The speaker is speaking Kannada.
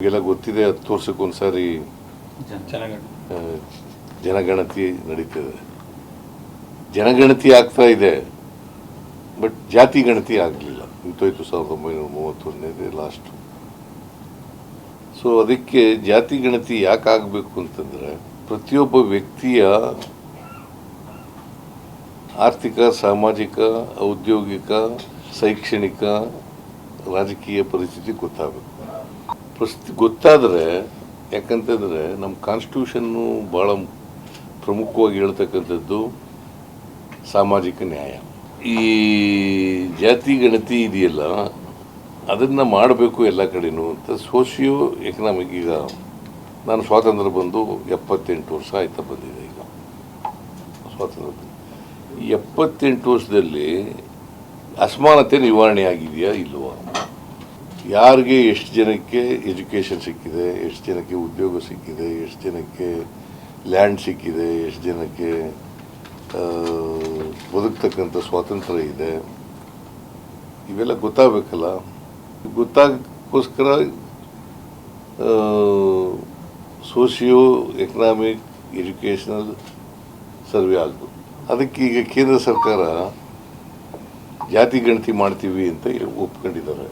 ನಿಮಗೆಲ್ಲ ಗೊತ್ತಿದೆ ಹತ್ತು ವರ್ಷಕ್ಕೊಂದ್ಸಾರಿ ಜನಗಣತಿ ನಡೀತದೆ ಜನಗಣತಿ ಆಗ್ತಾ ಇದೆ ಬಟ್ ಜಾತಿ ಗಣತಿ ಆಗಲಿಲ್ಲ ನಿಂತೋಯ್ತು ಸಾವಿರದ ಒಂಬೈನೂರ ಮೂವತ್ತೊಂದನೇ ಲಾಸ್ಟು ಸೊ ಅದಕ್ಕೆ ಜಾತಿ ಗಣತಿ ಯಾಕೆ ಆಗಬೇಕು ಅಂತಂದರೆ ಪ್ರತಿಯೊಬ್ಬ ವ್ಯಕ್ತಿಯ ಆರ್ಥಿಕ ಸಾಮಾಜಿಕ ಔದ್ಯೋಗಿಕ ಶೈಕ್ಷಣಿಕ ರಾಜಕೀಯ ಪರಿಸ್ಥಿತಿ ಗೊತ್ತಾಗಬೇಕು ಪ್ರಸ್ತಿ ಗೊತ್ತಾದರೆ, ಯಾಕಂತಂದರೆ ನಮ್ಮ ಕಾನ್ಸ್ಟಿಟ್ಯೂಷನ್ನು ಭಾಳ ಪ್ರಮುಖವಾಗಿ ಹೇಳ್ತಕ್ಕಂಥದ್ದು ಸಾಮಾಜಿಕ ನ್ಯಾಯ. ಈ ಜಾತಿ ಗಣತಿ ಇದೆಯಲ್ಲ, ಅದನ್ನು ಮಾಡಬೇಕು ಎಲ್ಲ ಕಡೆನೂ ಅಂತ ಸೋಷಿಯೋ ಎಕನಾಮಿಕ್ ಈಗ ನಾನು ಸ್ವಾತಂತ್ರ್ಯ ಬಂದು ಎಪ್ಪತ್ತೆಂಟು ವರ್ಷ ಆಯ್ತಾ ಬಂದಿದೆ ಈಗ. ಸ್ವಾತಂತ್ರ್ಯ ಎಪ್ಪತ್ತೆಂಟು ವರ್ಷದಲ್ಲಿ ಅಸಮಾನತೆ ನಿವಾರಣೆ ಆಗಿದೆಯಾ ಇಲ್ವಾ? ಯಾರಿಗೆ ಎಷ್ಟು ಜನಕ್ಕೆ ಎಜುಕೇಷನ್ ಸಿಕ್ಕಿದೆ, ಎಷ್ಟು ಜನಕ್ಕೆ ಉದ್ಯೋಗ ಸಿಕ್ಕಿದೆ, ಎಷ್ಟು ಜನಕ್ಕೆ ಲ್ಯಾಂಡ್ ಸಿಕ್ಕಿದೆ, ಎಷ್ಟು ಜನಕ್ಕೆ ಬದುಕ್ತಕ್ಕಂಥ ಸ್ವಾತಂತ್ರ್ಯ ಇದೆ, ಇವೆಲ್ಲ ಗೊತ್ತಾಗಬೇಕಲ್ಲ? ಗೊತ್ತಾಗೋಸ್ಕರ ಸೋಷಿಯೋ ಎಕನಾಮಿಕ್ ಎಜುಕೇಷನಲ್ ಸರ್ವೆ ಆಗ್ಬೋದು ಅದಕ್ಕೆ ಈಗ ಕೇಂದ್ರ ಸರ್ಕಾರ ಜಾತಿ ಗಣತಿ ಮಾಡ್ತೀವಿ ಅಂತ ಒಪ್ಕೊಂಡಿದ್ದಾರೆ.